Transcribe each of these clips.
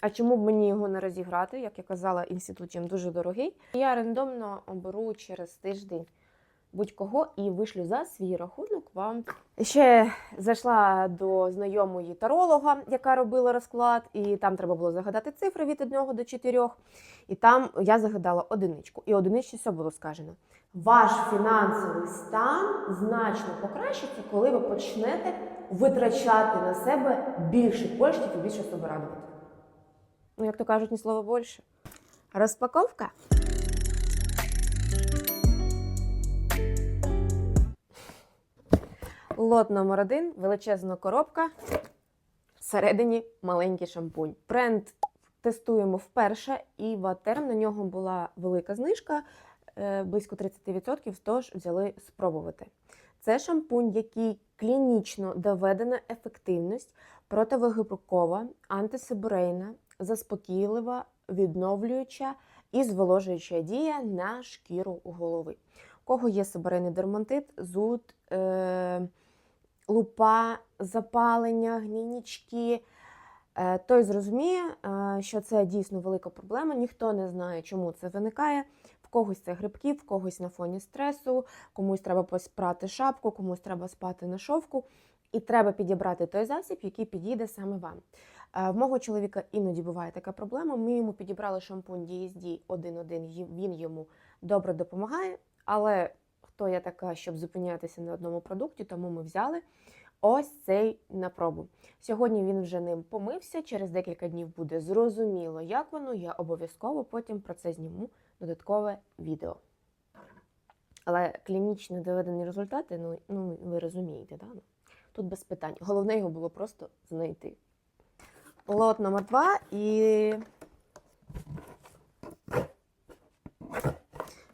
А чому б мені його не розіграти? Як я казала, інститут чим дуже дорогий. Я рандомно оберу через тиждень будь-кого і вишлю за свій рахунок вам. Ще зайшла до знайомої таролога, яка робила розклад, і там треба було загадати цифри від 1 до 4. І там я загадала одиничку. І одиничці все було сказано. Ваш фінансовий стан значно покращиться, коли ви почнете витрачати на себе більше коштів і більше себе радувати. Ну, як то кажуть, ні слова більше. Розпаковка. Лот номер один величезна коробка. Всередині маленький шампунь. Бренд тестуємо вперше, і в терм на нього була велика знижка е, близько 30%, тож взяли спробувати. Це шампунь, який клінічно доведена ефективність, противогрибкова, антисеборейна, заспокійлива, відновлююча і зволожуюча дія на шкіру голови. У кого є сибирейний дерматит, зуд, е- лупа, запалення, гнійнички, е, той зрозуміє, е, що це дійсно велика проблема. Ніхто не знає, чому це виникає. В когось це грибки, в когось на фоні стресу, комусь треба поспрати шапку, комусь треба спати на шовку. І треба підібрати той засіб, який підійде саме вам. Е, В мого чоловіка іноді буває така проблема. Ми йому підібрали шампунь DSD 1.1, він йому добре допомагає, але хто я така, щоб зупинятися на одному продукті, тому ми взяли ось цей на пробу. Сьогодні він вже ним помився, через декілька днів буде зрозуміло, як воно. Я обов'язково потім про це зніму додаткове відео. Але клінічно доведені результати, ну, ну ви розумієте, да? Ну, тут без питань. Головне його було просто знайти. Лот номер два і.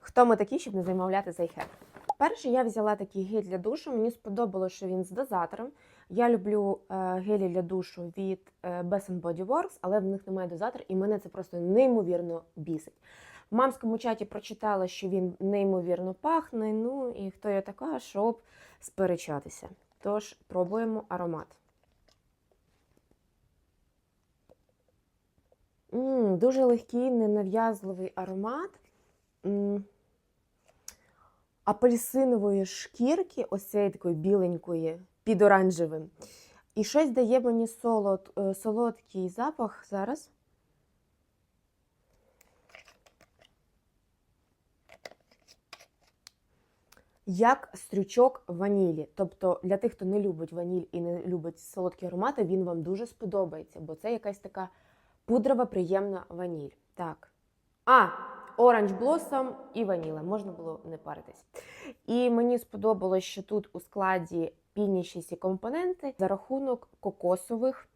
Хто ми такі, щоб не замовляти цей хек? Перше, я взяла такий гель для душу. Мені сподобалося, що він з дозатором. Я люблю е, гелі для душу від е, Bath Body Works, але в них немає дозатора, і мене це просто неймовірно бісить. В мамському чаті прочитала, що він неймовірно пахне. Ну і хто я така, щоб сперечатися. Тож пробуємо аромат. М, дуже легкий, ненав'язливий аромат. М, апельсинової шкірки, ось такої біленької, під оранжевим. І щось дає мені солод, е, солодкий запах зараз. Як стрючок ванілі. Тобто для тих, хто не любить ваніль і не любить солодкі аромати, він вам дуже сподобається, бо це якась така пудрова, приємна ваніль. Так. А, Orange Blossom і ваніла. Можна було не паритись. І мені сподобалось, що тут у складі пінячісті компоненти за рахунок кокосових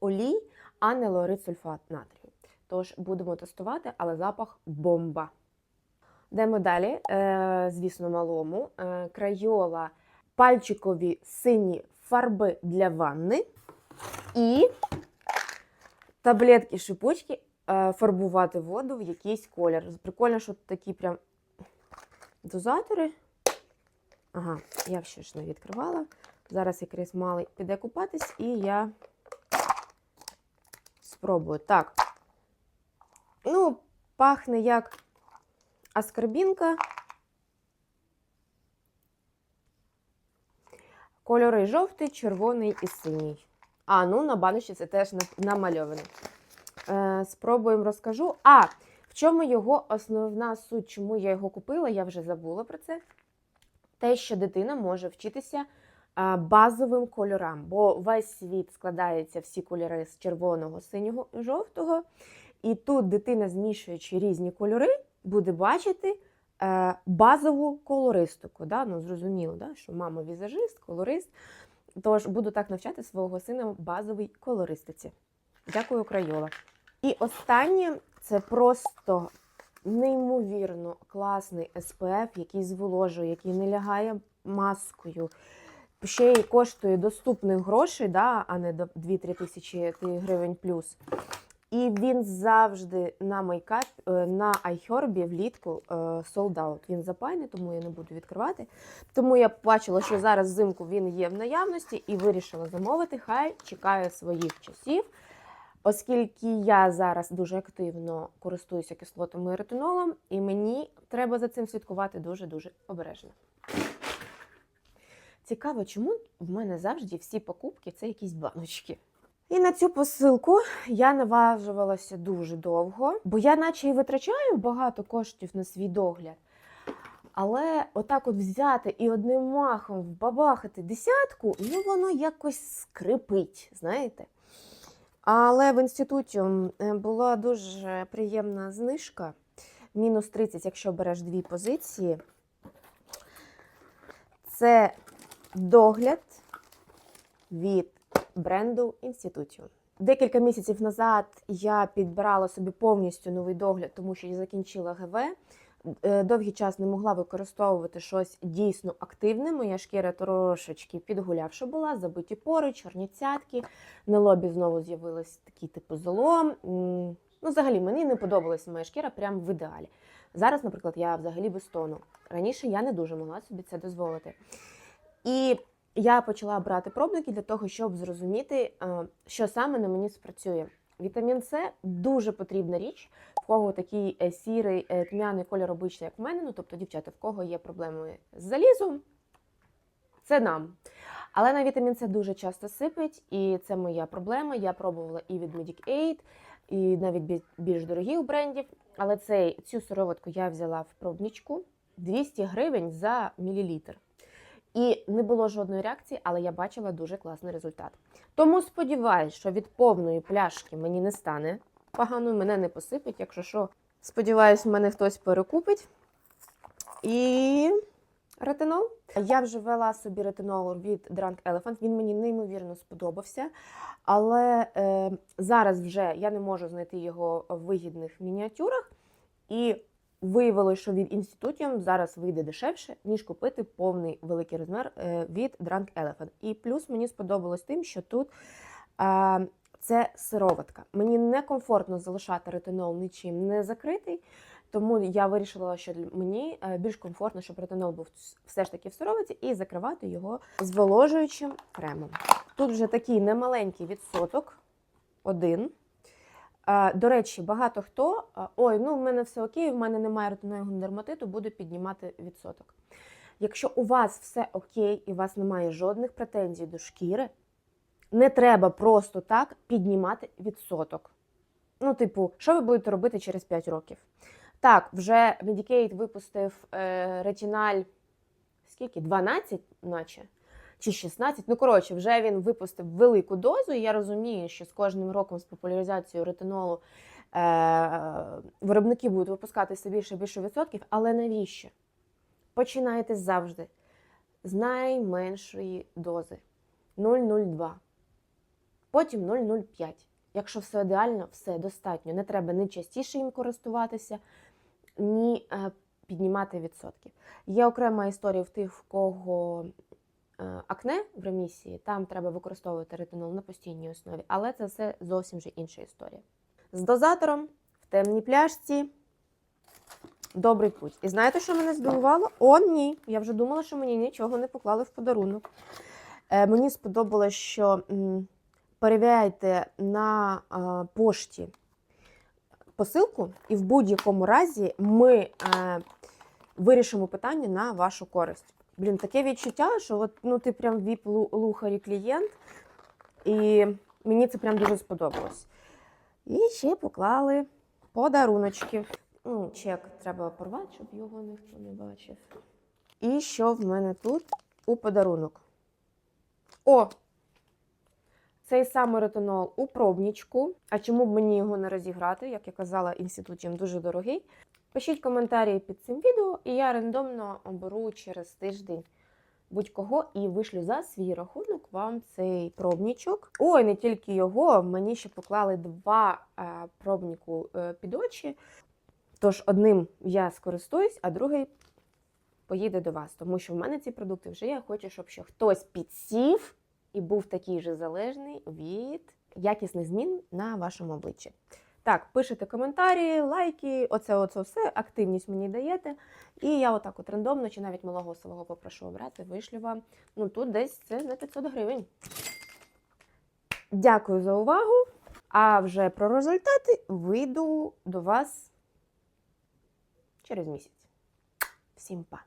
олій, а не лорид сульфат натрію. Тож будемо тестувати, але запах бомба. Йдемо далі, е, звісно, малому. Е, крайола пальчикові сині фарби для ванни і таблетки шипучки е, фарбувати воду в якийсь колір. Прикольно, що такі прям дозатори. Ага, я ще ж не відкривала. Зараз якраз малий піде купатись, і я спробую. Так. Ну, пахне як аскарбінка. Кольори жовтий, червоний і синій. А, ну на баночці це теж на- намальовано. Е, спробуємо розкажу. А, в чому його основна суть, чому я його купила, я вже забула про це. Те, що дитина може вчитися а, базовим кольорам, бо весь світ складається всі кольори з червоного, синього і жовтого. І тут дитина, змішуючи різні кольори, буде бачити е, базову колористику. Да? Ну, зрозуміло, да? що мама візажист, колорист. Тож буду так навчати свого сина базовій колористиці. Дякую, Крайола. І останнє це просто неймовірно класний СПФ, який зволожує, який не лягає маскою. Ще й коштує доступних грошей, да, а не до 2-3 тисячі гривень плюс. І він завжди на мейкап, е, на iHerb влітку е, sold. Він запаяний, тому я не буду відкривати. Тому я бачила, що зараз взимку він є в наявності і вирішила замовити. Хай чекає своїх часів. Оскільки я зараз дуже активно користуюся кислотами і ретинолом, і мені треба за цим слідкувати дуже-дуже обережно. Цікаво, чому в мене завжди всі покупки це якісь баночки. І на цю посилку я наважувалася дуже довго, бо я наче і витрачаю багато коштів на свій догляд. Але отак от взяти і одним махом вбабахати десятку, ну воно якось скрипить, знаєте. Але в інституті е, була дуже приємна знижка. Мінус 30, якщо береш дві позиції. Це догляд від бренду Інституціум. Декілька місяців назад я підбирала собі повністю новий догляд, тому що я закінчила ГВ. Е, Довгий час не могла використовувати щось дійсно активне. Моя шкіра трошечки підгулявша була, забиті пори, чорні цятки. На лобі знову з'явилось такий типу золом. Ну, взагалі, мені не подобалася моя шкіра прямо в ідеалі. Зараз, наприклад, я взагалі без тону. Раніше я не дуже могла собі це дозволити. І я почала брати пробники для того, щоб зрозуміти, е, що саме на мені спрацює. Вітамін С дуже потрібна річ, в кого такий е, сірий е, тьмяний кольор обличчя, як в мене. Ну, тобто, дівчата, в кого є проблеми з залізом, це нам. Але на вітамін С дуже часто сипить, і це моя проблема. Я пробувала і від Medicaid, і навіть бі- більш дорогих брендів. Але цей, цю сироватку я взяла в пробничку 200 гривень за мілілітр. І не було жодної реакції, але я бачила дуже класний результат. Тому сподіваюся, що від повної пляшки мені не стане погано, мене не посипить. Якщо що, сподіваюсь, мене хтось перекупить. І ретинол. Я вже вела собі ретинол від Drunk Elephant. Він мені неймовірно сподобався. Але е, зараз вже я не можу знайти його в вигідних мініатюрах. І виявилося, що від інститутів зараз вийде дешевше, ніж купити повний великий розмір е, від Drunk Elephant. І плюс мені сподобалось тим, що тут е, це сироватка. Мені некомфортно залишати ретинол нічим не закритий. Тому я вирішила, що мені е, більш комфортно, щоб ретинол був все ж таки в сироватці, і закривати його зволожуючим кремом. Тут вже такий немаленький відсоток, один. До речі, багато хто ой, ну в мене все окей, в мене немає ретиноїдного дерматиту, буде піднімати відсоток. Якщо у вас все окей і у вас немає жодних претензій до шкіри, не треба просто так піднімати відсоток. Ну, типу, що ви будете робити через 5 років? Так, вже Medicaid випустив е, ретіналь скільки? 12, наче чи 16. Ну, коротше, вже він випустив велику дозу, і я розумію, що з кожним роком з популяризацією ретинолу е- виробники будуть випускати все більше і більше відсотків. Але навіщо? Починайте завжди з найменшої дози 0,02. Потім 0,05. Якщо все ідеально, все достатньо. Не треба ні частіше їм користуватися, ні е, піднімати відсотки. Є окрема історія в тих, в кого акне в ремісії, там треба використовувати ретинол на постійній основі, але це все зовсім вже інша історія. З дозатором в темній пляшці. Добрий путь. І знаєте, що мене здивувало? О, ні. Я вже думала, що мені нічого не поклали в подарунок. Е, мені сподобалось, що м, перевіряйте на е, пошті посилку, і в будь-якому разі ми е, вирішимо питання на вашу користь. Блін, таке відчуття, що от, ну, ти прям віп лухарі клієнт, і мені це прям дуже сподобалось. І ще поклали подаруночки. Ну, чек треба порвати, щоб його ніхто не бачив. І що в мене тут у подарунок? О! Цей самий ретинол у пробнічку. А чому б мені його не розіграти? Як я казала, інститут їм дуже дорогий. Пишіть коментарі під цим відео, і я рандомно оберу через тиждень будь-кого і вишлю за свій рахунок вам цей пробнічок. Ой, не тільки його, мені ще поклали два е, пробніку е, під очі. Тож одним я скористуюсь, а другий поїде до вас, тому що в мене ці продукти вже. Я хочу, щоб ще хтось підсів і був такий же залежний від якісних змін на вашому обличчі. Так, пишете коментарі, лайки, оце, оце все, активність мені даєте. І я отак от рандомно, чи навіть малого свого попрошу обрати, вишлю вам. Ну тут десь це на 500 гривень. Дякую за увагу. А вже про результати вийду до вас через місяць. Всім па!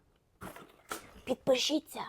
Підпишіться!